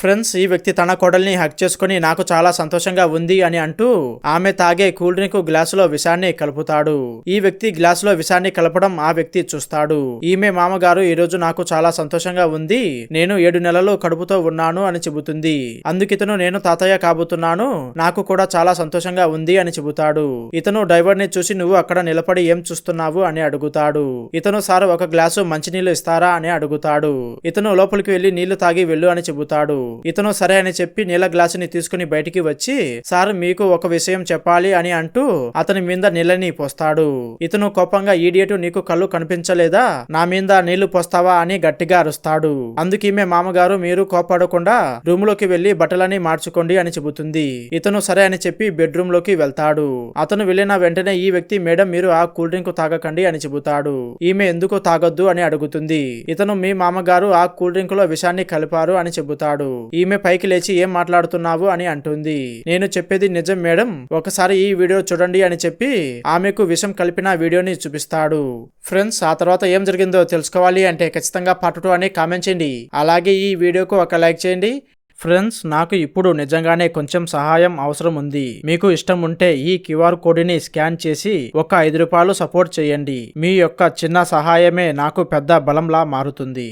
Friends ఈ వ్యక్తి తన కోడల్ని హక్ చేసుకుని నాకు చాలా సంతోషంగా ఉంది అని అంటూ ఆమె తాగే కూల్ డ్రింక్ గ్లాసులో విషాన్ని కలుపుతాడు. ఈ వ్యక్తి గ్లాసులో విషాన్ని కలపడం ఆ వ్యక్తి చూస్తాడు. ఈమె మామగారు ఈ రోజు నాకు చాలా సంతోషంగా ఉంది. నేను ఏడు నెలలు కడుపుతో ఉన్నాను అని చెబుతుంది. అందుకితను నేను తాతయ్య కాబోతున్నాను. నాకు కూడా చాలా సంతోషంగా ఉంది అని చెబుతాడు. ఇతను డ్రైవర్ని చూసి నువ్వు అక్కడ నిలబడి ఏం చూస్తున్నావు? అని అడుగుతాడు. ఇతను సార్ ఒక గ్లాసు మంచినీళ్ళు ఇస్తారా? అని అడుగుతాడు. ఇతను లోపలికి వెళ్ళి నీళ్ళు తాగి వెళ్ళు అని చెబుతాడు. ఇతను సరే అని చెప్పి నీళ్ళ గ్లాసుని తీసుకుని బయటికి వచ్చి సార్ మీకు ఒక విషయం చెప్పాలి అని అంటూ అతని మీద నీళ్ళని పోస్తాడు. ఇతను కోపంగా ఈడియట్ నీకు కళ్ళు కనిపించలేదా? నా మీద నీళ్ళు పోస్తావా? అని గట్టిగా అరుస్తాడు. అందుకీమె మామగారు మీరు కోపడకుండా రూమ్లోకి వెళ్ళి బట్టలని మార్చుకోండి అని చెబుతుంది. ఇతను సరే అని చెప్పి బెడ్రూమ్లోకి వెళ్తాడు. అతను వెళ్ళిన వెంటనే ఈ వ్యక్తి మేడం మీరు ఆ కూల్ డ్రింక్ తాగకండి అని చెబుతాడు. ఈమె ఎందుకు తాగొద్దు? అని అడుగుతుంది. ఇతను మీ మామగారు ఆ కూల్ డ్రింక్లో విషాన్ని కలిపారు అని చెబుతాడు. ఈమె పైకి లేచి ఏం మాట్లాడుతున్నావు అని అంటుంది. నేను చెప్పేది నిజం మేడం. ఒకసారి ఈ వీడియో చూడండి అని చెప్పి ఆమెకు విషం కలిపిన వీడియోని చూపిస్తాడు. ఫ్రెండ్స్ ఆ తర్వాత ఏం జరిగిందో తెలుసుకోవాలి అంటే ఖచ్చితంగా పార్ట్ టూ అని కామెంట్ చేయండి. అలాగే ఈ వీడియోకు ఒక లైక్ చేయండి. ఫ్రెండ్స్ నాకు ఇప్పుడు నిజంగానే కొంచెం సహాయం అవసరం ఉంది. మీకు ఇష్టం ఉంటే ఈ క్యూఆర్ కోడ్ని స్కాన్ చేసి ఒక ఐదు రూపాయలు సపోర్ట్ చేయండి. మీ యొక్క చిన్న సహాయమే నాకు పెద్ద బలంలా మారుతుంది.